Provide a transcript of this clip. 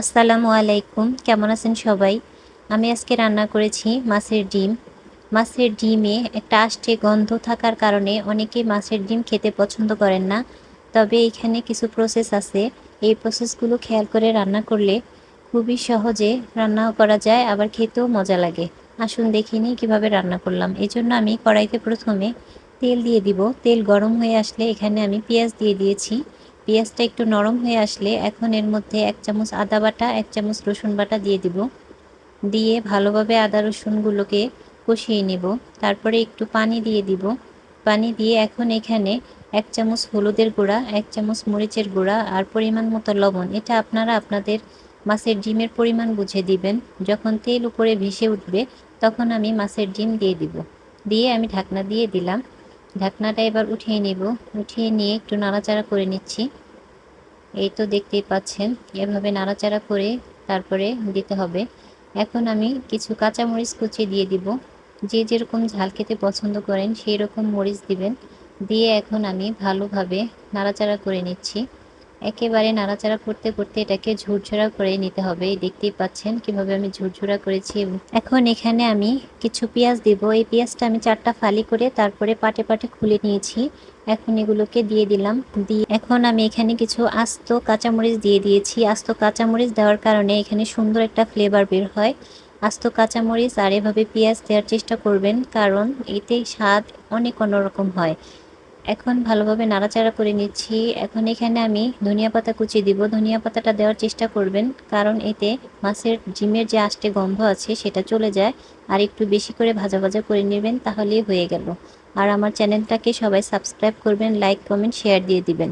আসসালামু আলাইকুম। কেমন আছেন সবাই? আমি আজকে রান্না করেছি মাছের ডিম। মাছের ডিমে একটা আষ্টে গন্ধ থাকার কারণে অনেকে মাছের ডিম খেতে পছন্দ করেন না। তবে এখানে কিছু প্রসেস আছে। এই প্রসেসগুলো খেয়াল করে রান্না করলে খুবই সহজে রান্না করা যায়, আবার খেতেও মজা লাগে। আসুন দেখে নিই কীভাবে রান্না করলাম। এই জন্য আমি কড়াইতে প্রথমে তেল দিয়ে দিব। তেল গরম হয়ে আসলে এখানে আমি পেঁয়াজ দিয়ে দিয়েছি। পেঁয়াজটা একটু নরম হয়ে আসলে এখন এর মধ্যে এক চামচ আদা বাটা, এক চামচ রসুন বাটা দিয়ে দিব। দিয়ে ভালোভাবে আদা রসুনগুলোকে কষিয়ে নেব। তারপরে একটু পানি দিয়ে দিব। পানি দিয়ে এখন এখানে এক চামচ হলুদের গুঁড়া, এক চামচ মরিচের গুঁড়া আর পরিমাণ মতো লবণ। এটা আপনারা আপনাদের মাছের ডিমের পরিমাণ বুঝে দিবেন। যখন তেল উপরে ভেসে উঠবে, তখন আমি মাছের ডিম দিয়ে দিব। দিয়ে আমি ঢাকনা দিয়ে দিলাম। ঢাকনাটা এবার উঠিয়ে নেব। উঠিয়ে নিয়ে একটু নাড়াচাড়া করে নিচ্ছি। এই তো দেখতেই পাচ্ছেন, এভাবে নাড়াচাড়া করে তারপরে দিতে হবে। এখন আমি কিছু কাঁচামরিচ কুচি দিয়ে দিব। যে যেরকম ঝাল খেতে পছন্দ করেন, সেই রকম মরিচ দিবেন। দিয়ে এখন আমি ভালোভাবে নাড়াচাড়া করে নিচ্ছি। একেবারে নাড়াচাড়া করতে করতে এটাকে ঝুরঝুরা করে নিতে হবে। দেখতেই পাচ্ছেন কীভাবে আমি ঝুরঝুরা করেছি এখন এখানে আমি কিছু পেঁয়াজ দেব। এই পেঁয়াজটা আমি চারটা ফালি করে তারপরে পাটে পাটে খুলে নিয়েছি। এখন এগুলোকে দিয়ে দিলাম। দিয়ে এখন আমি এখানে কিছু আস্ত কাঁচামরিচ দিয়ে দিয়েছি। আস্ত কাঁচামরিচ দেওয়ার কারণে এখানে সুন্দর একটা ফ্লেভার বের হয়। আস্ত কাঁচামরিচ আর এভাবে পেঁয়াজ দেওয়ার চেষ্টা করবেন, কারণ এতে স্বাদ অনেক অন্যরকম হয়। এখন ভালোভাবে নাড়াচাড়া করে নিচ্ছি। এখন এখানে আমি ধনিয়া পাতা কুচি দিব। ধনিয়া পাতাটা দেওয়ার চেষ্টা করবেন, কারণ এতে মাছের জিমের যে আষ্টে গন্ধ আছে সেটা চলে যায়। আর একটু বেশি করে ভাজা ভাজা করে নেবেন তাহলেই হয়ে গেল। আর আমার চ্যানেলটাকে সবাই সাবস্ক্রাইব করবেন, লাইক, কমেন্ট, শেয়ার দিয়ে দিবেন।